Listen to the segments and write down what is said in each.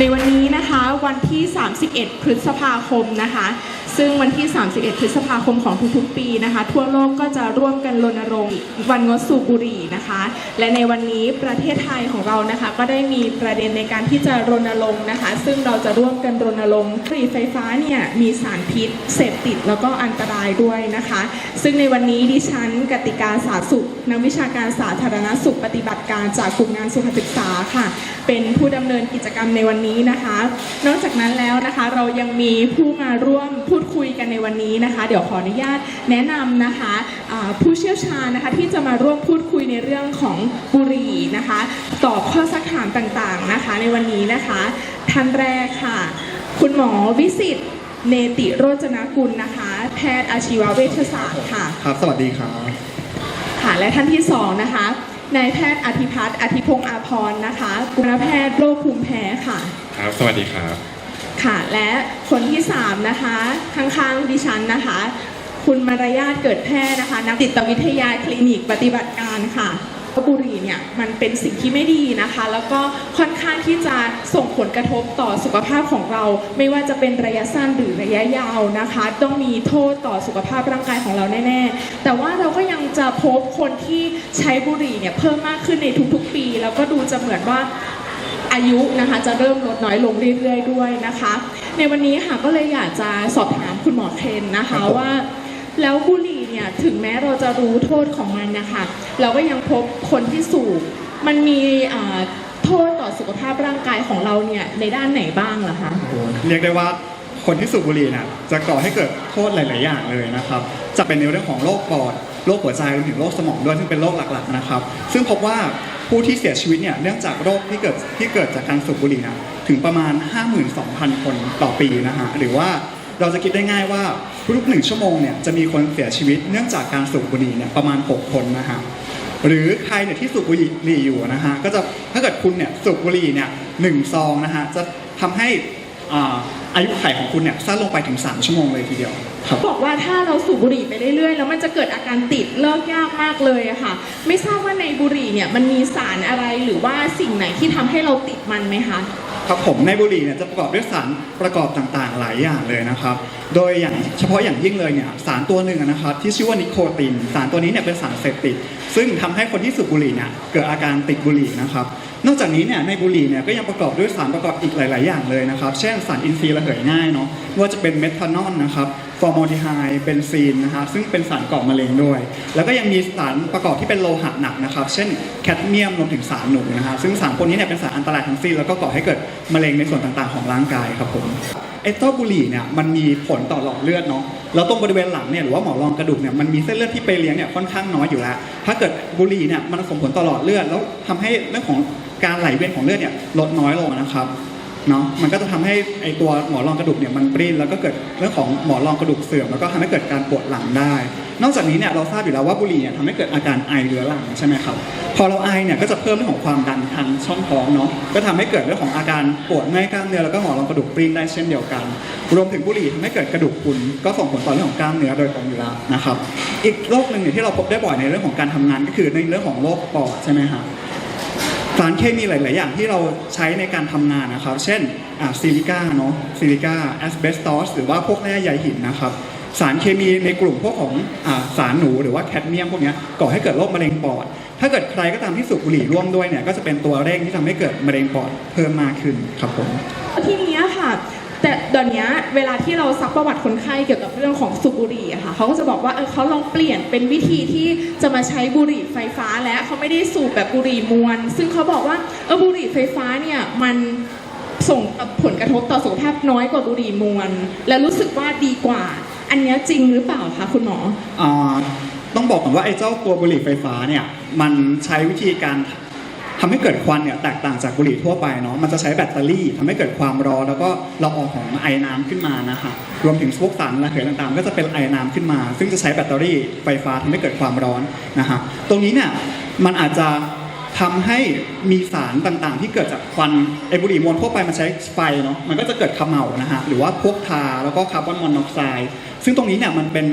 ในวันนี้นะคะวันที่ 31 พฤษภาคมนะคะ ซึ่งวันที่ 31 พฤษภาคมของทุกๆ ปีนะคะ ทั่วโลกก็จะร่วมกันรณรงค์วันงดสูบบุหรี่นะคะ และในวันนี้ประเทศไทยของเรานะคะ ก็ได้มีประเด็นในการที่จะรณรงค์นะคะ ซึ่งเราจะร่วมกันรณรงค์บุหรี่ไฟฟ้าเนี่ยมีสารพิษ เสพติดแล้วก็อันตรายด้วยนะคะ ซึ่งในวันนี้ดิฉันกติกาสาธารณสุขนักวิชาการสาธารณสุขปฏิบัติการจากกลุ่มงานสุขศึกษาค่ะ เป็นผู้ดำเนินกิจกรรมในวันนี้นะคะ นอกจากนั้นแล้วนะคะเรายังมีผู้มาร่วมพูดคุยกันในวันนี้นะคะ เดี๋ยวขออนุญาตแนะนำนะคะอ่าผู้เชี่ยวชาญนะคะที่จะมาร่วมพูดคุยในเรื่องของบุหรี่นะคะ ตอบข้อสักถามต่างๆนะคะ ในวันนี้นะคะท่านแรกค่ะ คุณหมอวิสิตเนติโรจนกุลนะคะ แพทย์อาชีวเวชศาสตร์ค่ะครับ สวัสดีครับค่ะและท่านที่สองนะคะนายแพทย์อธิพัฒน์อธิพงษ์อาภรณ์นะคะกุณแพทย์โรคภูมิแพ้ค่ะ ครับ สวัสดีครับ ค่ะและคนที่สามนะคะ ข้างๆดิฉันนะคะ คุณมารยาทเกิดแพทย์นะคะ นักจิตวิทยาคลินิกปฏิบัติการค่ะบุหรี่เนี่ยมันเป็นสิ่งที่ไม่ดีนะคะ แล้วก็ค่อนข้างที่จะส่งผลกระทบต่อสุขภาพของเรา ไม่ว่าจะเป็นระยะสั้นหรือระยะยาวนะคะ ต้องมีโทษต่อสุขภาพร่างกายของเราแน่ๆ แต่ว่าเราก็ยังจะพบคนที่ใช้บุหรี่เนี่ยเพิ่มมากขึ้นในทุกๆปี แล้วก็ดูจะเหมือนว่า อายุนะคะจะเริ่มลดน้อยลงเรื่อยๆด้วยนะคะ ในวันนี้ค่ะก็เลยอยากจะสอบถามคุณหมอเคนนะครัคะบผมว่า แล้วบุหรี่เนี่ยถึงแม้เราจะรู้โทษของมันนะคะเราก็ยังพบคนที่สูบมันมีอ่าโทษต่อสุขภาพร่างกายของเราเนี่ยในด้านไหนบ้างล่ะคะโอ้โหเรียกได้ว่าคนที่สูบบุหรี่เนี่ยจะก่อให้เกิดโทษหลาย ๆ อย่างเลยนะครับ จะเป็นในเรื่องของโรคปอดโรคหัวใจรวมถึงโรคสมองด้วยซึ่งเป็นโรคหลัก ๆ นะครับ ซึ่งพบว่า ผู้ที่เสียชีวิตเนี่ยเนื่องจากโรคที่เกิดที่เกิดจากการสูบบุหรี่นะถึงประมาณ 52,000 คนต่อปีนะฮะหรือว่าเราจะคิดได้ง่ายว่าทุกหนึ่งชั่วโมงเนี่ยจะมีคนเสียชีวิตเนื่องจากการสูบบุหรี่เนี่ยประมาณ 6 คนนะฮะหรือใครเนี่ยที่สูบบุหรี่อยู่นะฮะก็จะถ้าเกิดคุณเนี่ยสูบบุหรี่เนี่ยหนึ่งซองนะฮะจะทำให้ อาอายุขัยของคุณเนี่ยสั้นลงไปถึง 3 ชั่วโมงเลยทีเดียวครับ บอกว่าถ้าเราสูบบุหรี่ไปเรื่อยๆ แล้วมันจะเกิดอาการติดเลิกยากมากเลยอะค่ะ ไม่ทราบว่าในบุหรี่เนี่ยมันมีสารอะไรหรือว่าสิ่งไหนที่ทำให้เราติดมันไหมคะ ครับผมในบุหรี่เนี่ยจะประกอบด้วยสารประกอบต่างๆ หลายอย่างเลยนะครับ โดยอย่างเฉพาะอย่างยิ่งเลยเนี่ยสารตัวหนึ่งนะครับที่ชื่อว่านิโคติน สารตัวนี้เนี่ยเป็นสารเสพติด ซึ่งทำให้คนที่สูบบุหรี่เนี่ยเกิดอาการติดบุหรี่นะครับนอกจากนี้เนี่ยในบุหรี่เนี่ยก็ยังประกอบด้วยสารประกอบอีกหลาย ๆ อย่างเลยนะครับ เช่นสารอินทรีย์ระเหยง่ายเนาะว่าจะเป็นเมทานอลนะครับ ฟอร์มอลดีไฮด์เบนซีนนะครับซึ่งเป็นสารก่อมะเร็งด้วย แล้วก็ยังมีสารประกอบที่เป็นโลหะหนักนะครับเช่นแคดเมียมรวมถึงสารหนูนะฮะซึ่งสารพวกนี้เนี่ยเป็นสารอันตรายทั้งสิ้นแล้วก็ก่อให้เกิดมะเร็งในส่วนต่างๆของร่างกายครับผมไอ้เจ้าบุหรี่เนี่ยมันมีผลต่อหลอดเลือดเนาะแล้วตรงบริเวณหลังเนี่ยหรือว่าหมอนรองกระดูกเนี่ยมันมีเส้นเลือดที่ไปเลี้ยงเนี่ยค่อนข้างน้อยอยู่แล้ว ถ้าเกิดบุหรี่เนี่ยมันส่งผลต่อหลอดเลือด แล้วทำให้เรื่องของการไหลเวียนของเลือดเนี่ยลดน้อยลงนะครับ เนาะมันก็จะทำให้ไอตัวหมอนรองกระดูกเนี่ยมันปริ้นแล้วก็เกิดเรื่องของหมอนรองกระดูกเสื่อมแล้วก็ทำให้เกิดการปวดหลังได้ นอกจากนี้เนี่ยเราทราบอยู่แล้วว่าบุหรี่เนี่ยทำให้เกิดอาการไอเรื้อรังใช่ไหมครับพอเราไอเนี่ยก็จะเพิ่มเรื่องของความดันทางช่องท้องเนาะก็ทำให้เกิดเรื่องของอาการปวดเมื่อยกล้ามเนื้อแล้วก็หมอนรองกระดูกปริ้นได้เช่นเดียวกัน รวมถึงบุหรี่ทำให้เกิดกระดูกพรุนก็ส่งผลต่อเรื่องของกล้ามเนื้อโดยตรงอยู่แล้วนะครับอีกโรคหนึ่งเนี่ยที่เราพบได้บ่อยในเรื่องของการทำงานก็คือในเรื่องของโรคปอดใช่ไหมครับ สารเคมีหลาย ๆ อย่างที่เราใช้ในการทำงานนะครับ เช่นอ่าซิลิก้าเนาะซิลิก้าแอสเบสตอสหรือว่าพวกแร่ใยหินนะครับ สารเคมีในกลุ่มพวกของอสารหนูหรือว่าแคดเมียมพวกนี้ก่อให้เกิดโรคมะเร็งปอด ถ้าเกิดใครก็ตามที่สูบบุหรี่ร่วมด้วยเนี่ยก็จะเป็นตัวเร่งที่ทำให้เกิดมะเร็งปอดเพิ่มมากขึ้นครับผมทีนี้ค่ะ แต่เดี๋ยวนี้เวลาที่เราซักประวัติคนไข้เกี่ยวกับเรื่องของสูบบุหรี่อะค่ะเขาก็จะบอกว่าเออเขาลองเปลี่ยนเป็นวิธีที่จะมาใช้บุหรี่ไฟฟ้าแล้วเขาไม่ได้สูบแบบบุหรี่มวลซึ่งเขาบอกว่าเออบุหรี่ไฟฟ้าเนี่ยมันส่งผลกระทบต่อสุขภาพน้อยกว่าบุหรี่มวลและรู้สึกว่าดีกว่า อันนี้จริงหรือเปล่าคะคุณหมออ่าต้องบอกก่อนว่าไอ้เจ้าตัวบุหรี่ไฟฟ้าเนี่ยมันใช้วิธีการ ทำให้เกิดควันเนี่ยแตกต่างจากบุหรี่ทั่วไปเนาะมันจะใช้แบตเตอรี่ทำให้เกิดความร้อนแล้วก็ละอองของไอน้ำขึ้นมานะฮะรวมถึงพวกสารระเหยต่างๆ ก็จะเป็นไอน้ำขึ้นมา ซึ่งจะใช้แบตเตอรี่ไฟฟ้าทำให้เกิดความร้อนนะฮะตรงนี้เนี่ยมันอาจจะทำให้มีสารต่างๆ ที่เกิดจากควันไอบุหรี่มวลทั่วไปมันใช้ไฟเนาะมันก็จะเกิดเขม่านะฮะหรือว่าพวกทาแล้วก็คาร์บอนมอนอกไซด์ ซึ่งตรงนี้เนี่ยมันเป็น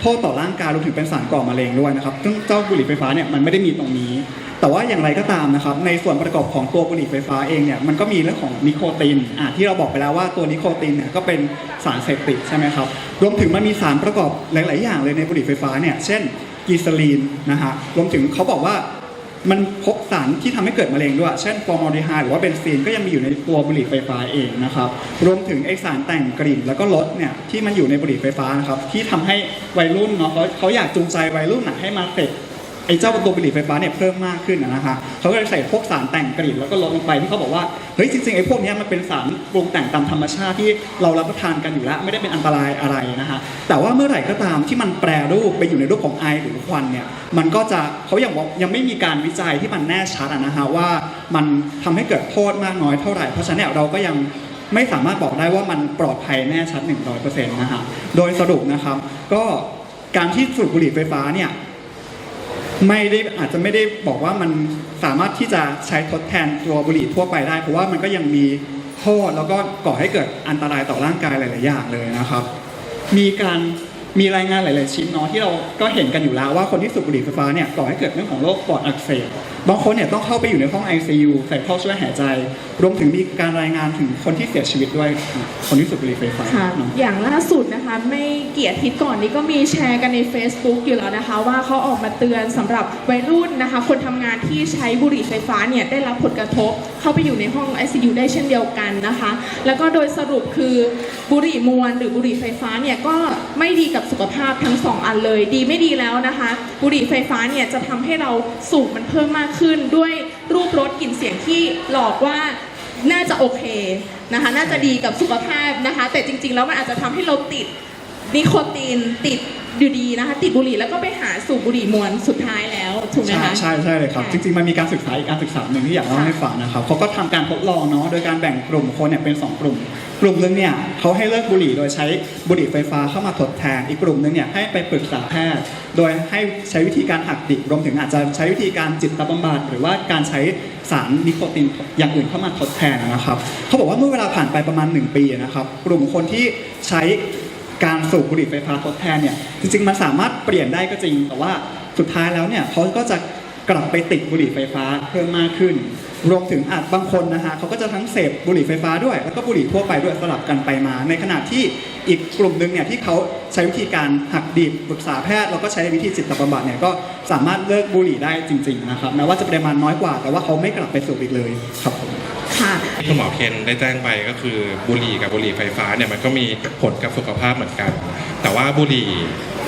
โทษต่อร่างกายรวมถึงเป็นสารก่อมะเร็งด้วยนะครับซึ่งเจ้าบุหรี่ไฟฟ้าเนี่ยมันไม่ได้มีตรงนี้ แต่ว่าอย่างไรก็ตามนะครับ ในส่วนประกอบของตัวบุหรี่ไฟฟ้าเองเนี่ยมันก็มีเรื่องของนิโคตินอะที่เราบอกไปแล้วว่าตัวนิโคตินเนี่ยก็เป็นสารเสพติดใช่ไหมครับรวมถึงมันมีสารประกอบหลาย ๆ อย่างเลยในบุหรี่ไฟฟ้าเนี่ยเช่นกีซาลีนนะฮะรวมถึงเขาบอกว่า มันพบสารที่ทำให้เกิดมะเร็งด้วย เช่นฟอร์มอลดีไฮด์หรือว่าเบนซีนก็ยังมีอยู่ในตัวบุหรี่ไฟฟ้าเองนะครับ รวมถึงไอสารแต่งกลิ่นแล้วก็รสเนี่ยที่มันอยู่ในบุหรี่ไฟฟ้านะครับที่ทำให้วัยรุ่นเนาะเขาเขาอยากจูงใจวัยรุ่นน่ะให้มาเสพ ไอ้เจ้าตัวบุหรี่ไฟฟ้าเนี่ยเพิ่มมากขึ้นนะนะฮะเขาก็เลยใส่พวกสารแต่งกลิ่นแล้วก็รสลงไปที่เขาบอกว่าเฮ้ยจริงๆไอ้พวกนี้มันเป็นสารปรุงแต่งตามธรรมชาติที่เรารับประทานกันอยู่แล้วไม่ได้เป็นอันตรายอะไรนะฮะแต่ว่าเมื่อไหร่ก็ตามที่มันแปรรูปไปอยู่ในรูปของไอหรือควันเนี่ยมันก็จะเขายังบอกยังไม่มีการวิจัยที่มันแน่ชัดนะฮะว่ามันทำให้เกิดโทษมากน้อยเท่าไหร่เพราะฉะนั้นเนี่ยเราก็ยังไม่สามารถบอกได้ว่ามันปลอดภัยแน่ชัด 100%นะฮะโดยสรุปนะครับก็การที่สูบบุหรี่ไฟฟ้าเนี่ย ไม่ได้อาจจะไม่ได้บอกว่ามันสามารถที่จะใช้ทดแทนตัวบุหรี่ทั่วไปได้ เพราะว่ามันก็ยังมีโทษแล้วก็ก่อให้เกิดอันตรายต่อร่างกายหลาย ๆ อย่างเลยนะครับ มีการ มีรายงานหลาย ๆ ชิ้นเนาะที่เราก็เห็นกันอยู่แล้วว่าคนที่สูบบุหรี่ไฟฟ้าเนี่ยก่อให้เกิดเรื่องของโรคปอดอักเสบบางคนเนี่ยต้องเข้าไปอยู่ในห้อง ICU ใส่ท่อช่วยหายใจ รวมถึงมีการรายงานถึงคนที่เสียชีวิตด้วยคนที่สูบบุหรี่ไฟฟ้าค่ะเนาะอย่างล่าสุดนะคะไม่เกี่อาทิตย์ก่อนนี้ก็มีแชร์กันใน Facebook อยู่แล้วนะคะ ว่าเขาออกมาเตือนสำหรับวัยรุ่นนะคะ คนทำงานที่ใช้บุหรี่ไฟฟ้าเนี่ยได้รับผลกระทบ เข้าไปอยู่ในห้อง ICU ได้เช่นเดียวกันนะคะ แล้วก็โดยสรุปคือบุหรี่มวลหรือบุหรี่ไฟฟ้าเนี่ยก็ไม่ดีกับสุขภาพทั้งสองอันเลย ดีไม่ดีแล้วนะคะ บุหรี่ไฟฟ้าเนี่ยจะทำให้เราสูบมันเพิ่มมากขึ้น ด้วยรูปรสกลิ่นเสียงที่หลอกว่าน่าจะโอเคนะคะ น่าจะดีกับสุขภาพนะคะ แต่จริง ๆ แล้วมันอาจจะทำให้เราติด นิโคตินติดอยู่ดีนะคะ ติดบุหรี่แล้วก็ไปหาสูบบุหรี่มวลสุดท้ายแล้วถูกไหมใช่คะ ใช่ใช่เลยครับค่ะจริงๆ มันมีการศึกษาอีกการศึกษาหนึ่งที่อยากเล่าค่ะให้ฟังนะครับเขาก็ทำการทดลองเนาะโดยการแบ่งกลุ่มคนเนี่ยเป็น 2 กลุ่ม กลุ่มหนึงเนี่ยเขาให้เลิกบุหรี่โดยใช้บุหรี่ไฟฟ้าเข้ามาทดแทน อีกกลุ่มหนึงเนี่ยให้ไปปรึกษาแพทย์ โดยให้ใช้วิธีการหักดิบรวมถึงอาจจะใช้วิธีการจิตบำบัดหรือว่าการใช้สารนิโคตินอย่างอื่นเข้ามาทดแทนนะครับเขาบอกว่าเมื่อเวลาผ่านไปประมาณ 1 ปีนะครับกลุ่มคนที่ใช้ การสูบบุหรี่ไฟฟ้าทดแทนเนี่ยจริงๆมันสามารถเปลี่ยนได้ก็จริง แต่ว่าสุดท้ายแล้วเนี่ยเขาก็จะกลับไปติดบุหรี่ไฟฟ้าเพิ่มมากขึ้น รวมถึงอาจบางคนนะฮะเขาก็จะทั้งเสพบุหรี่ไฟฟ้าด้วย แล้วก็บุหรี่ทั่วไปด้วยสลับกันไปมา ในขณะที่อีกกลุ่มหนึ่งเนี่ยที่เขาใช้วิธีการหักดิบปรึกษาแพทย์แล้วก็ใช้วิธีจิตบำบัดเนี่ยก็สามารถเลิกบุหรี่ได้จริง ๆ นะครับแม้ว่าจะปริมาณน้อยกว่า แต่ว่าเขาไม่กลับไปสูบอีกเลยครับผม ค่ะที่คุณหมอเคนได้แจ้งไปก็คือบุหรี่กับบุหรี่ไฟฟ้าเนี่ยมันก็มีผลกับสุขภาพเหมือนกัน แต่ว่าบุหรี่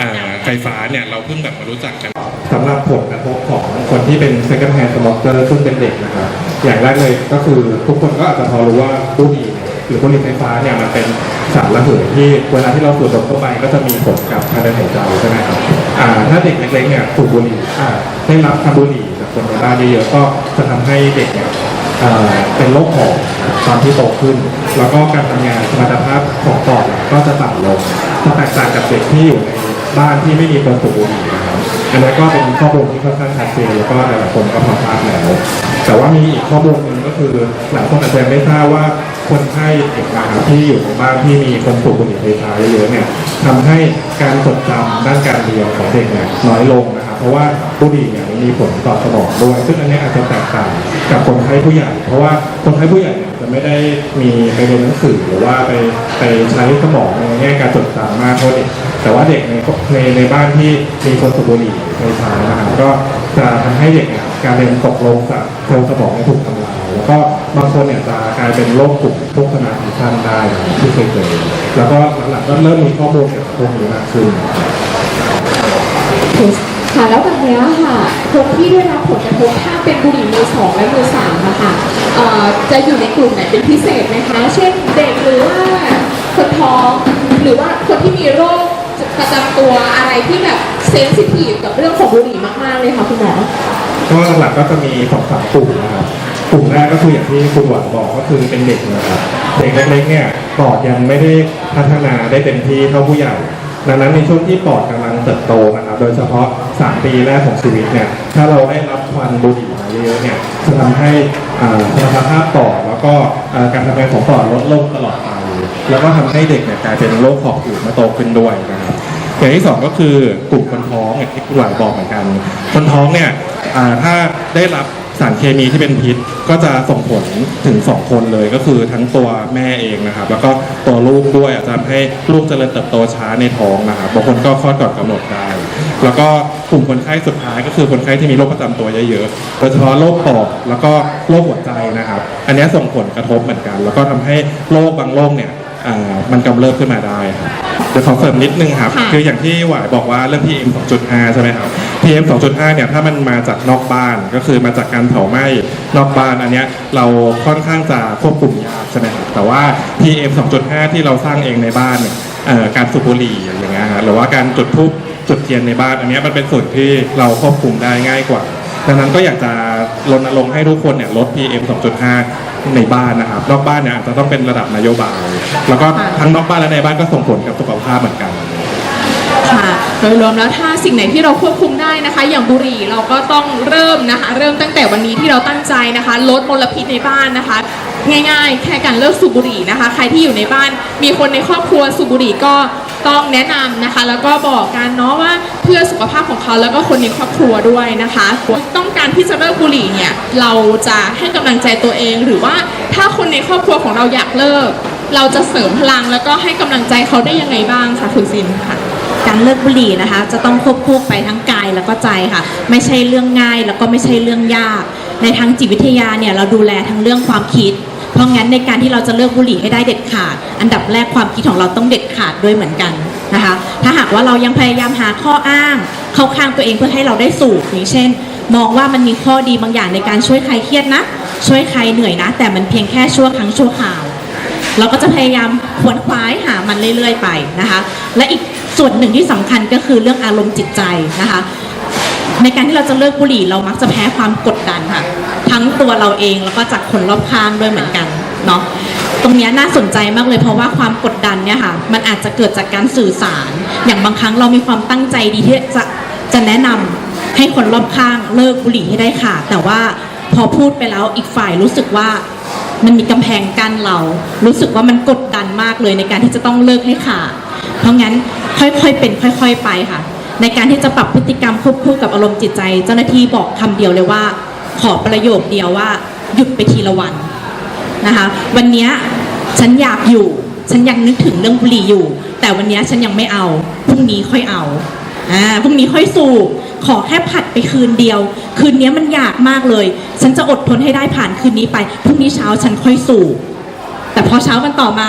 อ่าไฟฟ้าเนี่ยเราเพิ่งแบบมารู้จักกันสำหรับผลกระทบของคนที่เป็น second hand smoker ซึ่งเป็นเด็กนะครับอย่างแรกเลยก็คือทุกคนก็อาจจะพอรู้ว่าบุหรี่เนี่ยหรือบุหรี่ไฟฟ้าเนี่ยมันเป็นสารระเหยที่เวลาที่เราสูดดมเข้าไปก็จะมีผลกับทางเดินหายใจใช่ไหมครับอ่าถ้าเด็กเล็กๆเนี่ยสูบบุหรี่อ่าได้รับคาร์บุหรี่จากคนในบ้านเยอะๆก็จะทำให้เด็กเนี่ย เป็นโรคหอบตอนที่โตขึ้น แล้วก็การทำงานสมรรถภาพของปอดก็จะต่ำลงจะแตกต่างกับเด็กที่อยู่ในบ้านที่ไม่มีคนสูบบุหรี่นะครับอันนั้นก็เป็นข้อมูลที่ค่อนข้างชัดเจนแล้วก็หลายคนก็พอทราบแล้ว แต่ว่ามีอีกข้อมูลหนึ่งก็คือหลายคนอาจจะไม่ทราบว่า คนไข้เด็กนะครับที่อยู่ในบ้านที่มีคนสูบบุหรี่ไฟฟ้าเยอะเนี่ยทำให้การจดจำด้านการเรียนของเด็กเนี่ยน้อยลงนะครับเพราะว่าบุหรี่เนี่ยมันมีผลต่อสมองด้วย ซึ่งอันนี้อาจจะแตกต่างกับคนไข้ผู้ใหญ่ เพราะว่าคนไข้ผู้ใหญ่เนี่ยจะไม่ได้มีไปเรียนหนังสือหรือว่าไปไปใช้สมองในแง่การจดจำมากเท่าเด็กแต่ว่าเด็กในในในบ้านที่มีคนสูบบุหรี่ไฟฟ้านะครับก็จะทำให้เด็กเนี่ยการเรียนตกลงจากโครงสมองที่ถูกทำลาย แล้วก็บางคนเนี่ยจะกลายเป็นโรคกลุ่มพวกสมาธิสั้นได้นะครับที่เคยเจอแล้วก็หลังๆก็เริ่มมีข้อมูลเกี่ยวกับพวกนี้มากขึ้นค่ะแล้วแบบเนี้ยค่ะคนที่ได้รับผลกระทบถ้าเป็นบุหรี่มือสองและมือสามอะค่ะเอ่อจะอยู่ในกลุ่มไหนเป็นพิเศษไหมคะ เช่นเด็กหรือว่าคนท้องหรือว่าคนที่มีโรคประจำตัวอะไรที่แบบเซนซิทีฟกับเรื่องของบุหรี่มากๆเลยค่ะคุณหมอก็หลักๆก็จะมีสองสามกลุ่มนะครับ กลุ่มแรกก็คืออย่างที่คุณหวานบอกก็คือเป็นเด็กนะครับเด็กเล็กๆเนี่ยปอดยังไม่ได้พัฒนาได้เต็มที่เท่าผู้ใหญ่ ดังนั้นในช่วงที่ปอดกำลังเติบโตนะครับโดยเฉพาะ 3 ปีแรกของชีวิตเนี่ยถ้าเราได้รับควันบุหรี่มาเยอะๆเนี่ยจะทำให้อ่าสมรรถภาพปอดแล้วก็การทำงานของปอดลดลงตลอดไปแล้วก็ทำให้เด็กเนี่ยกลายเป็นโรคหอบหืดมาโตขึ้นด้วยนะครับอย่างที่สองก็คือกลุ่มคนท้องอย่างที่คุณหวายบอกเหมือนกัน คนท้องเนี่ยถ้าได้รับ สารเคมีที่เป็นพิษก็จะส่งผลถึงสองคนเลยก็คือทั้งตัวแม่เองนะครับ แล้วก็ตัวลูกด้วยอาจจะทำให้ลูกเจริญเติบโตช้าในท้องนะครับบางคนก็คลอดก่อนกำหนดได้ แล้วก็กลุ่มคนไข้สุดท้ายก็คือคนไข้ที่มีโรคประจำตัวเยอะๆโดยเฉพาะโรคปอดแล้วก็โรคหัวใจนะครับ อันนี้ส่งผลกระทบเหมือนกัน แล้วก็ทำให้โรคบางโรคเนี่ย มันกำเริบขึ้นมาได้ครับเดี๋ยวขอเสริมนิดนึงครับ ค่ะ คืออย่างที่หวายบอกว่าเรื่อง PM 2.5 ใช่ไหมครับ PM 2.5 เนี่ยถ้ามันมาจากนอกบ้านก็คือมาจากการเผาไหม้นอกบ้านอันเนี้ยเราค่อนข้างจะควบคุมยากใช่ไหมครับแต่ว่า PM 2.5 ที่เราสร้างเองในบ้านเนี่ยเอ่อการสูบบุหรี่อย่างเงี้ยฮะหรือว่าการจุดธูปจุดเทียนในบ้าน อันเนี้ยมันเป็นส่วนที่เราควบคุมได้ง่ายกว่า ดังนั้นก็อยากจะรณรงค์ให้ทุกคนเนี่ยลด PM 2.5 ในบ้านนะครับ นอกบ้านเนี่ยอาจจะต้องเป็นระดับนโยบาย แล้วก็ทั้งนอกบ้านและในบ้านก็ส่งผลกับสุขภาพเหมือนกัน ค่ะโดยรวมแล้วถ้าสิ่งไหนที่เราควบคุมได้นะคะ อย่างบุหรี่เราก็ต้องเริ่มนะคะ เริ่มตั้งแต่วันนี้ที่เราตั้งใจนะคะ ลดมลพิษในบ้านนะคะ ง่ายๆ แค่การเลิกสูบบุหรี่นะคะ ใครที่อยู่ในบ้านมีคนในครอบครัวสูบบุหรี่ก็ ต้องแนะนำนะคะ แล้วก็บอกกันเนาะว่าเพื่อสุขภาพของเขาแล้วก็คนในครอบครัวด้วยนะคะ ต้องการที่จะเลิกบุหรี่เนี่ยเราจะให้กำลังใจตัวเอง หรือว่าถ้าคนในครอบครัวของเราอยากเลิก เราจะเสริมพลังแล้วก็ให้กำลังใจเขาได้ยังไงบ้างคะคุณซินค่ะการเลิกบุหรี่นะคะ จะต้องควบคู่ไปทั้งกายแล้วก็ใจค่ะ ไม่ใช่เรื่องง่ายแล้วก็ไม่ใช่เรื่องยาก ในทางจิตวิทยาเนี่ยเราดูแลทั้งเรื่องความคิด ราะงั้นในการที่เราจะเลิกบุหรี่ให้ได้เด็ดขาด อันดับแรกความคิดของเราต้องเด็ดขาดด้วยเหมือนกันนะคะ ถ้าหากว่าเรายังพยายามหาข้ออ้าง เข้าข้างตัวเองเพื่อให้เราได้สูบอย่างเช่น มองว่ามันมีข้อดีบางอย่างในการช่วยใคลายเครียดนะ ช่วยใคลายเหนื่อยนะ แต่มันเพียงแค่ชั่วครั้งชั่วคราว เราก็จะพยายามขวนขวายหามันเรื่อยๆไปนะคะ และอีกส่วนหนึ่งที่สำคัญก็คือเรื่องอารมณ์จิตใจนะคะ ในการที่เราจะเลิกบุหรี่เรามักจะแพ้ความกดดันค่ะ ทั้งตัวเราเองแล้วก็จากคนรอบข้างด้วยเหมือนกันเนาะตรงนี้น่าสนใจมากเลยเพราะว่าความกดดันเนี่ยค่ะ มันอาจจะเกิดจากการสื่อสาร อย่างบางครั้งเรามีความตั้งใจดีที่จะจะแนะนำให้คนรอบข้างเลิกบุหรี่ให้ได้ค่ะ แต่ว่าพอพูดไปแล้วอีกฝ่ายรู้สึกว่ามันมีกำแพงกั้นเรา รู้สึกว่ามันกดดันมากเลยในการที่จะต้องเลิกให้ขาดเพราะงั้นค่อยๆเป็น ค่อย ๆ ไปค่ะ ในการที่จะปรับพฤติกรรมควบคู่กับอารมณ์จิตใจ เจ้าหน้าที่บอกคำเดียวเลยว่า ขอประโยคเดียวว่า หยุดไปทีละวันนะคะ วันนี้ฉันอยากอยู่ ฉันยังนึกถึงเรื่องบุหรี่อยู่ แต่วันนี้ฉันยังไม่เอาพรุ่งนี้ค่อยเอาอ่าพรุ่งนี้ค่อยสูบขอแค่ผัดไปคืนเดียว คืนนี้มันอยากมากเลย ฉันจะอดทนให้ได้ผ่านคืนนี้ไปพรุ่งนี้เช้าฉันค่อยสูบแต่พอเช้ากันต่อมา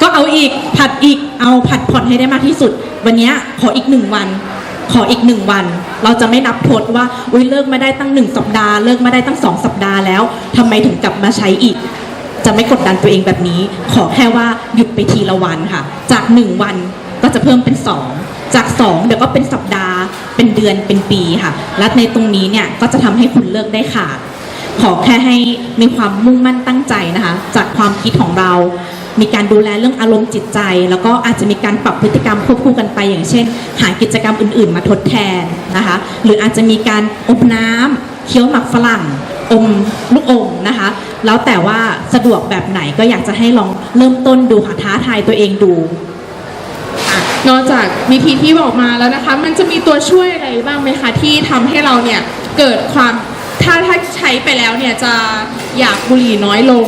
ก็เอาอีกผัดอีกเอาผัดผ่อนให้ได้มากที่สุด วันนี้ขออีกหนึ่งวัน ขออีกหนึ่งวัน เราจะไม่นับโทษว่าอุ้ยเลิกมาได้ตั้งหนึ่งสัปดาห์เลิกมาได้ตั้งสองสัปดาห์แล้วทำไมถึงกลับมาใช้อีก จะไม่กดดันตัวเองแบบนี้ ขอแค่ว่าหยุดไปทีละวันค่ะ จากหนึ่งวันก็จะเพิ่มเป็นสองจากสองเดี๋ยวก็เป็นสัปดาห์เป็นเดือนเป็นปีค่ะ และในตรงนี้เนี่ยก็จะทำให้คุณเลิกได้ขาดขอแค่ให้มีความมุ่งมั่นตั้งใจนะคะ จากความคิดของเรา มีการดูแลเรื่องอารมณ์จิตใจ แล้วก็อาจจะมีการปรับพฤติกรรมควบคู่กันไป อย่างเช่น หากิจกรรมอื่น ๆ มาทดแทนนะคะ หรืออาจจะมีการอมน้ำเคี้ยวหมักฝรั่งอมลูกอมนะคะ แล้วแต่ว่าสะดวกแบบไหนก็อยากจะให้ลองเริ่มต้นดูค่ะท้าทายตัวเองดูนอกจากวิธีที่บอกมาแล้วนะคะ มันจะมีตัวช่วยอะไรบ้างไหมคะ ที่ทำให้เราเนี่ยเกิดความถ้าถ้าใช้ไปแล้วเนี่ยจะอยากบุหรี่น้อยลง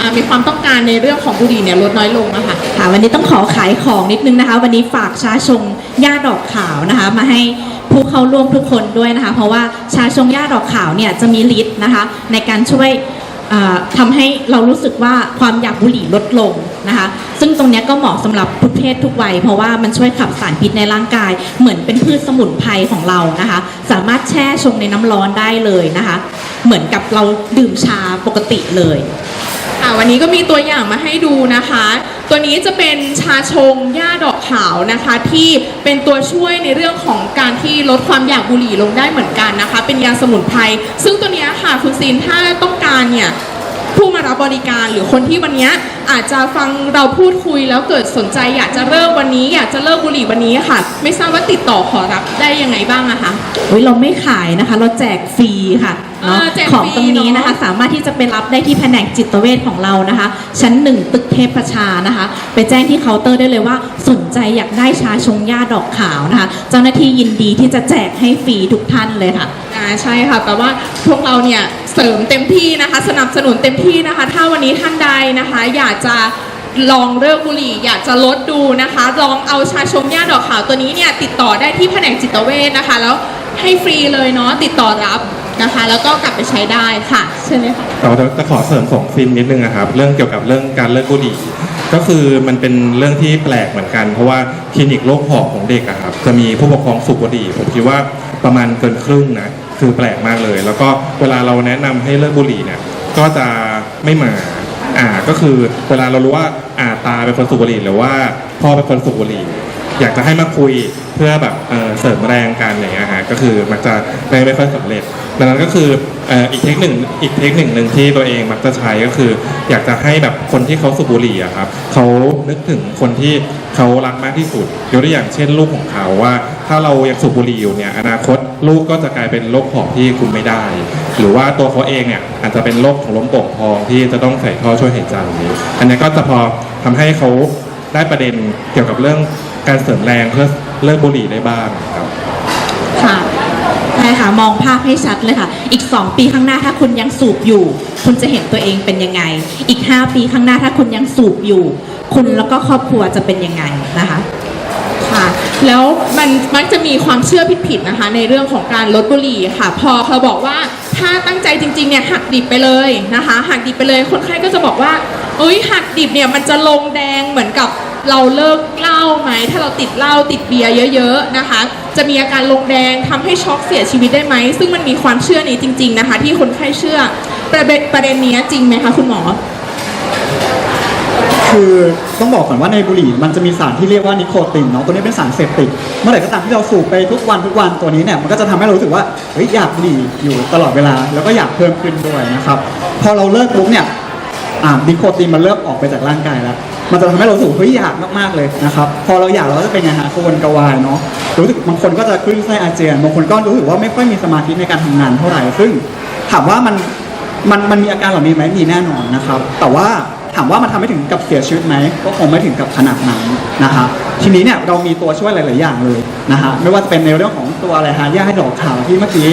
อ่ามีความต้องการในเรื่องของบุหรี่เนี่ยลดน้อยลงนะคะค่ะวันนี้ต้องขอขายของนิดนึงนะคะ วันนี้ฝากชาชงย่าดอกขาวนะคะ มาให้ผู้เข้าร่วมทุกคนด้วยนะคะ เพราะว่าชาชงย่าดอกขาวเนี่ยจะมีฤทธิ์นะคะ ในการช่วยอ่อทำให้เรารู้สึกว่าความอยากบุหรี่ลดลงนะคะ ซึ่งตรงเนี้ยก็เหมาะสำหรับทุกเพศทุกวัย เพราะว่ามันช่วยขับสารพิษในร่างกาย เหมือนเป็นพืชสมุนไพรของเรานะคะ สามารถแช่ชงในน้ำร้อนได้เลยนะคะ เหมือนกับเราดื่มชาปกติเลย วันนี้ก็มีตัวอย่างมาให้ดูนะคะ ตัวนี้จะเป็นชาชงหญ้าดอกขาวนะคะ ที่เป็นตัวช่วยในเรื่องของการที่ลดความอยากบุหรี่ลงได้เหมือนกันนะคะ เป็นยาสมุนไพรซึ่งตัวเนี้ยค่ะคุณซินถ้าต้องการเนี่ยผู้มารับบริการหรือคนที่วันเนี้ยอาจจะฟังเราพูดคุยแล้วเกิดสนใจ อยากจะเลิกวันนี้ อยากจะเลิกบุหรี่วันนี้ค่ะ ไม่ทราบว่าติดต่อขอรับได้ยังไงบ้างอะคะเฮ้ยเราไม่ขายนะคะ เราแจกฟรีค่ะ เนาะอ่าแจกของฟรีตรงนี้นะคะเนอะ สามารถที่จะไปรับได้ที่แผนกจิตเวชของเรานะคะ ชั้นหนึ่งตึกเทพประชานะคะ ไปแจ้งที่เคาน์เตอร์ได้เลยว่า สนใจอยากได้ชาชงหญ้าดอกขาวนะคะ เจ้าหน้าที่ยินดีที่จะแจกให้ฟรีทุกท่านเลยค่ะ อ่าใช่ค่ะ แต่ว่าพวกเราเนี่ยเสริมเต็มที่นะคะ สนับสนุนเต็มที่นะคะ ถ้าวันนี้ท่านใดนะคะ อยากจะลองเลิกบุหรี่ อยากจะลดดูนะคะ ลองเอาชาชมหญ้าดอกขาวตัวนี้เนี่ยติดต่อได้ที่แผนกจิตเวชนะคะ แล้วให้ฟรีเลยเนาะติดต่อรับ นะคะ แล้วก็กลับไปใช้ได้ค่ะ ใช่ไหมคะ เราจะจะขอเสริมของฟิล์มนิดนึงนะครับ เรื่องเกี่ยวกับเรื่องการเลิกบุหรี่ ก็คือมันเป็นเรื่องที่แปลกเหมือนกัน เพราะว่าคลินิกโรคหอบของเด็กอะครับจะมีผู้ปกครองสูบบุหรี่ ผมคิดว่าประมาณเกินครึ่งนะคือแปลกมากเลย แล้วก็เวลาเราแนะนำให้เลิกบุหรี่เนี่ยก็จะไม่มาอ่าก็คือเวลาเรารู้ว่าอ่าตาเป็นคนสูบบุหรี่หรือว่าพ่อเป็นคนสูบบุหรี่ อยากจะให้มาคุยเพื่อแบบเออเสริมแรงกันอย่างเงี้ยฮะก็คือมักจะไม่ไม่ค่อยสำเร็จ ดังนั้นก็คือเอ่ออีกเทคนิคอีกเทคนิคหนึ่งที่ตัวเองมักจะใช้ก็คือ อยากจะให้แบบคนที่เขาสูบบุหรี่อะครับเขานึกถึงคนที่เขารักมากที่สุดยกตัวอย่างเช่นลูกของเขาว่า ถ้าเรายังสูบบุหรี่อยู่เนี่ยอนาคตลูกก็จะกลายเป็นโรคหอบที่คุมไม่ได้ หรือว่าตัวเขาเองเนี่ยอาจจะเป็นโรคของลมโป่งพองที่จะต้องใส่ท่อช่วยหายใจอันนี้ก็จะพอทำให้เขา ได้ประเด็นเกี่ยวกับเรื่องการเสริมแรงเพื่อเลิกบุหรี่ได้บ้างครับ ค่ะใช่ค่ะมองภาพให้ชัดเลยค่ะ อีก 2 ปีข้างหน้าถ้าคุณยังสูบอยู่ คุณจะเห็นตัวเองเป็นยังไง อีก 5 ปีข้างหน้าถ้าคุณยังสูบอยู่ คุณแล้วก็ครอบครัวจะเป็นยังไงนะคะค่ะแล้วมันมักจะมีความเชื่อผิดๆนะคะ ในเรื่องของการลดบุหรี่ค่ะ พอเขาบอกว่าถ้าตั้งใจจริงๆเนี่ยหักดิบไปเลยนะคะหักดิบไปเลยคนไข้ก็จะบอกว่า เอ้ยหักดิบเนี่ยมันจะลงแดงเหมือนกับเราเลิกเหล้าไหม ถ้าเราติดเหล้าติดเบียร์เยอะ ๆนะคะ จะมีอาการลงแดงทำให้ช็อกเสียชีวิตได้ไหม ซึ่งมันมีความเชื่อนี้จริง ๆนะคะ ที่คนไข้เชื่อประเด็นประเด็นนี้จริงไหมคะคุณหมอ คือต้องบอกก่อนว่าในบุหรี่มันจะมีสารที่เรียกว่านิโคตินเนาะตัวนี้เป็นสารเสพติดเมื่อไหร่ก็ตามที่เราสูบไปทุกวันทุกวันตัวนี้เนี่ยมันก็จะทำให้เรารู้สึกว่าเฮ้ยอยากบุหรี่อยู่ตลอดเวลา แล้วก็อยากเพิ่มขึ้นด้วยนะครับพอเราเลิกปุ๊บเนี่ย อ่านิโคตินมันเริ่มออกไปจากร่างกายแล้ว มันจะทำให้เรารู้สึกเฮ้ยอยากมากๆเลยนะครับ พอเราอยากเราก็จะเป็นไงฮะกวนกระวายเนาะ รู้สึกบางคนก็จะคลื่นไส้อาเจียน บางคนก็รู้สึกว่าไม่ค่อยมีสมาธิในการทำงานเท่าไหร่ ซึ่งถามว่ามันมันมันมีอาการเหล่านี้ไหมมีแน่นอนนะครับ แต่ว่า ถามว่ามันทำให้ถึงกับเสียชีวิตไหมก็คงไม่ถึงกับขนาดนั้นนะฮะทีนี้เนี่ยเรามีตัวช่วยหลาย ๆ อย่างเลยนะฮะไม่ว่าจะเป็นในเรื่องของตัวอะไรฮะย่าให้ดอกขาวที่เมื่อกี้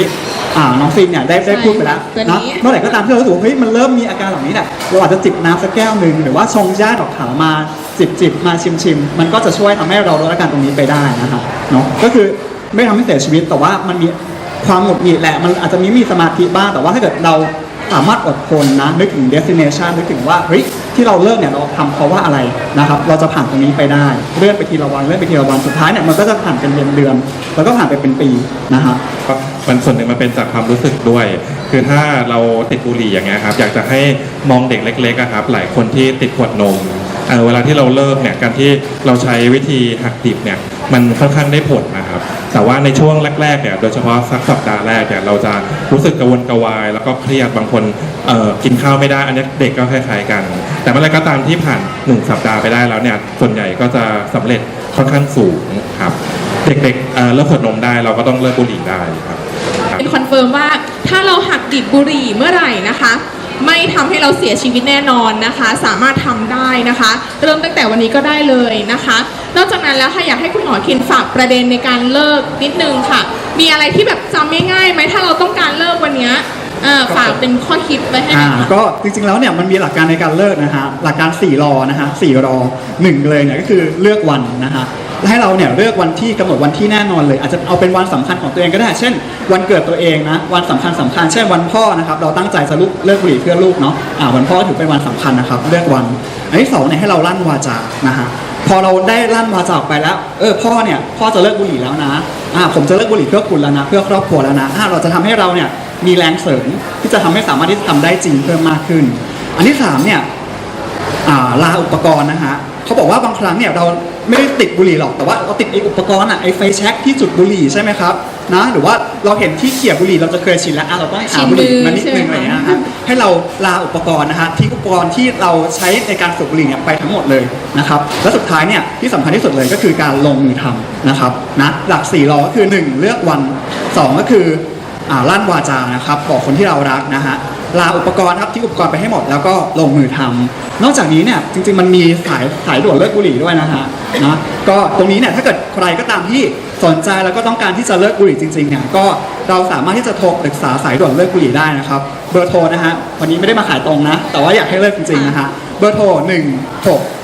อ่าน้องฟินเนี่ยได้ได้พูดไปแล้วตัวนี้นะเมื่อไหร่ก็ตามที่เรารู้สึกว่าเฮ้ยมันเริ่มมีอาการเหล่านี้เนี่ยเราอาจจะจิบน้ำสักแก้วหนึ่งหรือว่าชงย่าดอกขาวมาจิบจิบมาชิมชิมมันก็จะช่วยทำให้เราลดอาการตรงนี้ไปได้นะครับเนาะก็คือไม่ทำให้เสียชีวิตแต่ว่ามันมีความหงุดหงิดแหละมันอาจจะมีมีสมาธิบ้างแต่ว่าถ้าเกิดเรา สามารถอดทนนะนึกถึง destination นึกถึงว่าเฮ้ยที่เราเลิกเนี่ยเราทำเพราะว่าอะไรนะครับ เราจะผ่านตรงนี้ไปได้เลื่อนไปทีละวันเลื่อนไปทีละวันสุดท้ายเนี่ยมันก็จะผ่านเป็นเดือนเดือนแล้วก็ผ่านไปเป็นปีนะฮะก็มันส่วนหนึ่งมันเป็นจากความรู้สึกด้วย คือถ้าเราติดบุหรี่อย่างเงี้ยครับอยากจะให้มองเด็กเล็กๆอะครับหลายคนที่ติดขวดนมเอ่อเวลาที่เราเลิกเนี่ยการที่เราใช้วิธีหักดิบเนี่ย มันค่อนข้างได้ผลนะครับ แต่ว่าในช่วงแรกๆเนี่ยโดยเฉพาะสักสัปดาห์แรกเนี่ยเราจะรู้สึกกระวนกระวาย แล้วก็เครียดบางคนเอ่อกินข้าวไม่ได้อันนี้เด็กก็คล้ายๆกัน แต่เมื่อไรก็ตามที่ผ่านหนึ่งสัปดาห์ไปได้แล้วเนี่ยส่วนใหญ่ก็จะสำเร็จค่อนข้างสูงครับเด็กๆเเลิกขวดนมได้เราก็ต้องเลิกบุหรี่ได้ครับครับเป็นคอนเฟิร์มว่าถ้าเราหักดิบบุหรี่เมื่อไหร่นะคะ ไม่ทำให้เราเสียชีวิตแน่นอนนะคะ สามารถทำได้นะคะ เริ่มตั้งแต่วันนี้ก็ได้เลยนะคะ นอกจากนั้นแล้วค่ะอยากให้คุณหมอคินฝากประเด็นในการเลิกนิดนึงค่ะ มีอะไรที่แบบจำง่ายๆไหมถ้าเราต้องการเลิกวันนี้ เอ่อฝากเป็นข้อคิดไว้ให้หน่อ่าอยค่ะ ก็จริงๆแล้วเนี่ยมันมีหลักการในการเลิกนะฮะหลักการ 4 รอนะฮะสี่รอหนึ่งเลยเนี่ยก็คือเลือกวันนะฮะและให้เราเนี่ยเลือกวันที่กำหนดวันที่แน่นอนเลย อาจจะเอาเป็นวันสำคัญของตัวเองก็ได้ เช่น วันเกิดตัวเองนะวันสำคัญสำคัญเช่นวันพ่อนะครับเราตั้งใจจะลุกเลิกบุหรี่เพื่อลูกเนาะอ่าวันพ่อถือเป็นวันสำคัญนะครับเลือกวันอันที่สองเนี่ยให้เราลั่นวาจานะฮะพอเราได้ลั่นวาจาออกไปแล้วเออพ่อเนี่ยพ่อจะเลิกบุหรี่แล้วนะอ่าผมจะเลิกบุหรี่เพื่อคุณแล้วนะเพื่อครอบครัวแล้วนะอ่าเราจะทำให้เราเนี่ย มีแรงเสริมที่จะทำให้สามารถที่จะทำได้จริงเพิ่มมากขึ้น อันที่สามเนี่ยอ่าลาอุปกรณ์นะฮะเขาบอกว่าบางครั้งเนี่ยเราไม่ได้ติดบุหรี่หรอกแต่ว่าเราติดไอ้อุปกรณ์อะไอ้ไฟแช็กที่จุดบุหรี่ใช่ไหมครับนะหรือว่าเราเห็นที่เขี่ยบุหรี่เราจะเคยชินแล้วอะเราต้องหาบุหรี่มานิดนึงอะไรอย่างเงี้ยฮะให้เราลาอุปกรณ์นะฮะทิ้งอุปกรณ์ที่เราใช้ในการสูบบุหรี่เนี่ยไปทั้งหมดเลยนะครับและสุดท้ายเนี่ยที่สำคัญที่สุดเลยก็คือการลงมือทำนะครับนะหลักสี่รอก็คือหนึ่งเลือกวันสองก็คืออ่า ลั่นวาจานะครับบอกคนที่เรารักนะฮะลาอุปกรณ์ครับทิ้งอุปกรณ์ไปให้หมดแล้วก็ลงมือทำนอกจากนี้เนี่ยจริงๆมันมีสายสายด่วนเลิกบุหรี่ด้วยนะฮะนะก็ตรงนี้เนี่ยถ้าเกิดใครก็ตามที่สนใจแล้วก็ต้องการที่จะเลิกบุหรี่จริงๆเนี่ยก็เราสามารถที่จะโทรปรึกษาสายด่วนเลิกบุหรี่ได้นะครับ เบอร์โทรนะฮะวันนี้ไม่ได้มาขายตรงนะ แต่ว่าอยากให้เลิกจริงๆนะฮะเบอร์โทร1 6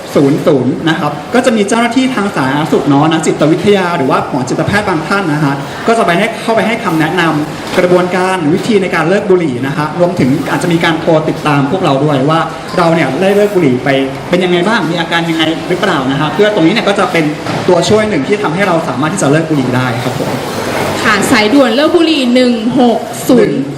00นะครับก็จะมีเจ้าหน้าที่ทางสาธารณสุขเนาะนักจิตวิทยา หรือว่าหมอจิตแพทย์บางท่านนะฮะก็จะไปให้เข้าไปให้คำแนะนำกระบวนการวิธีในการเลิกบุหรี่นะฮะรวมถึงอาจจะมีการโทรติดตามพวกเราด้วยว่าเราเนี่ยได้เลิกบุหรี่ไปเป็นยังไงบ้างมีอาการยังไงหรือเปล่านะฮะเพื่อตรงนี้เนี่ยก็จะเป็นตัวช่วยหนึ่งที่ทำให้เราสามารถที่จะเลิกบุหรี่ได้ครับผม ค่ะสายด่วนเลิกบุหรี่160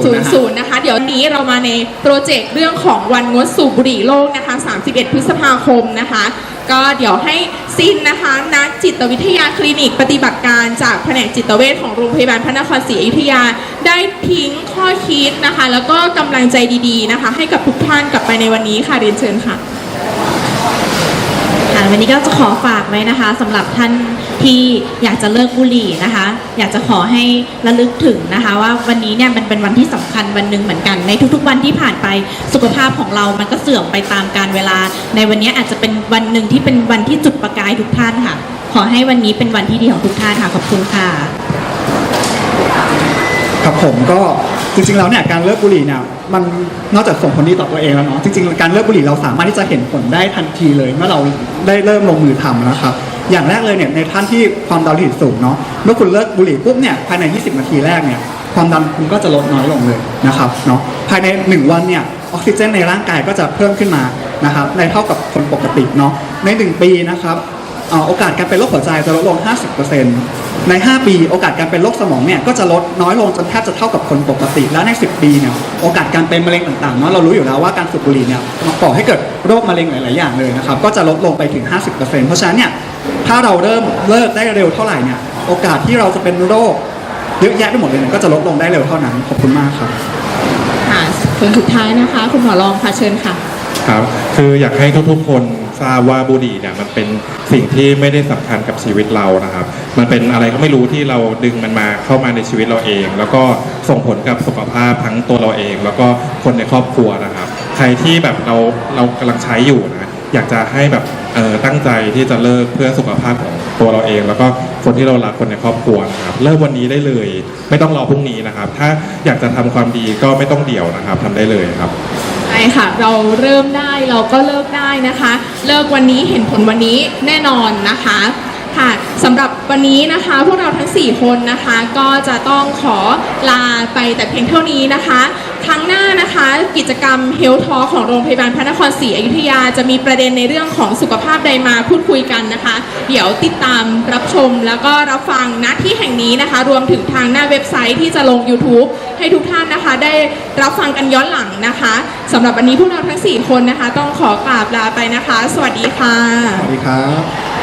1600นะฮะ00นะคะ เดี๋ยวนี้เรามาในโปรเจกต์เรื่องของวันงดสูบบุหรี่โลกนะคะ 31 พฤษภาคมนะคะ ก็เดี๋ยวให้ซินนะคะ นักจิตวิทยาคลินิกปฏิบัติการจากแผนกจิตเวชของโรงพยาบาลพระนครศรีอยุธยา ได้ทิ้งข้อคิดนะคะ แล้วก็กำลังใจดีๆนะคะ ให้กับทุกท่านกลับไปในวันนี้ค่ะเรียนเชิญค่ะ ค่ะวันนี้ก็จะขอฝากไว้นะคะสำหรับท่าน ที่อยากจะเลิกบุหรี่นะคะ อยากจะขอให้ระลึกถึงนะคะ ว่าวันนี้เนี่ยมันเป็นวันที่สำคัญวันหนึ่งเหมือนกัน ในทุกๆวันที่ผ่านไปสุขภาพของเรามันก็เสื่อมไปตามกาลเวลา ในวันนี้อาจจะเป็นวันหนึ่งที่เป็นวันที่จุดประกายทุกท่านค่ะ ขอให้วันนี้เป็นวันที่ดีของทุกท่านค่ะขอบคุณค่ะครับผมก็จริงๆแล้วเนี่ยการเลิกบุหรี่เนี่ยมันนอกจากส่งผลดีต่อตัวเองแล้วเนาะจริงๆการเลิกบุหรี่เราสามารถที่จะเห็นผลได้ทันทีเลยเมื่อเราได้เริ่มลงมือทำนะครับ อย่างแรกเลยเนี่ยในท่านที่ความดันโลหิตสูงเนาะเมื่อคุณเลิกบุหรี่ปุ๊บเนี่ยภายใน 20 นาทีแรกเนี่ยความดันคุณก็จะลดน้อยลงเลยนะครับเนาะภายใน 1 วันเนี่ยออกซิเจนในร่างกายก็จะเพิ่มขึ้นมานะครับในเท่ากับคนปกติเนาะใน 1 ปีนะครับโอกาสการเป็นโรคหัวใจจะลดลง 50% ใน 5 ปีโอกาสการเป็นโรคสมองเนี่ยก็จะลดน้อยลงจนแทบจะเท่ากับคนปกติ และใน 10 ปีเนี่ยโอกาสการเป็นมะเร็งต่างๆเนาะเรารู้อยู่แล้วว่าการสูบบุหรี่เนี่ยมาก่อให้เกิดโรคมะเร็งหลายๆอย่างเลยนะครับก็จะลดลงไปถึง 50%เพราะฉะนั้นเนี่ยถ้าเราเริ่มเลิกได้เร็วเท่าไหร่เนี่ยโอกาสที่เราจะเป็นโรคเยอะแยะไปหมดเลยเนี่ยก็จะลดลงได้เร็วเท่านั้นขอบคุณมากครับค่ะคนสุดท้ายนะคะ คุณหมอรองค่ะเชิญค่ะ ครับ คืออยากให้ทุกๆคน ทราบว่าบุหรี่เนี่ยมันเป็นสิ่งที่ไม่ได้สำคัญกับชีวิตเรานะครับ มันเป็นอะไรก็ไม่รู้ที่เราดึงมันมาเข้ามาในชีวิตเราเอง แล้วก็ส่งผลกับสุขภาพทั้งตัวเราเอง แล้วก็คนในครอบครัวนะครับ ใครที่แบบเราเรากำลังใช้อยู่นะอยากจะให้แบบตั้งใจที่จะเลิกเพื่อสุขภาพของตัวเราเอง แล้วก็คนที่เรารักคนในครอบครัวนะครับเริ่มวันนี้ได้เลย ไม่ต้องรอพรุ่งนี้นะครับ ถ้าอยากจะทำความดีก็ไม่ต้องเดี่ยวนะครับทำได้เลยครับ ช่ค่ะ เราเริ่มได้เราก็เลิกได้นะคะ เลิกวันนี้เห็นผลวันนี้แน่นอนนะคะค่ะสำหรับวันนี้นะคะพวกเราทั้ง 4 คนนะคะ ก็จะต้องขอลาไปแต่เพียงเท่านี้นะคะ ครั้งหน้านะคะ กิจกรรมเฮลท์อของโรงพยาบาลพระนครศรีอยุธยา จะมีประเด็นในเรื่องของสุขภาพใดมาพูดคุยกันนะคะ เดี๋ยวติดตามรับชมแล้วก็รับฟังณที่แห่งนี้นะคะ รวมถึงทางหน้าเว็บไซต์ที่จะลง YouTube ให้ทุกท่านนะคะ ได้รับฟังกันย้อนหลังนะคะสำหรับวันนี้พวกเราทั้ง 4 คนนะคะ ต้องขอกราบลาไปนะคะ สวัสดีค่ะ สวัสดีครับ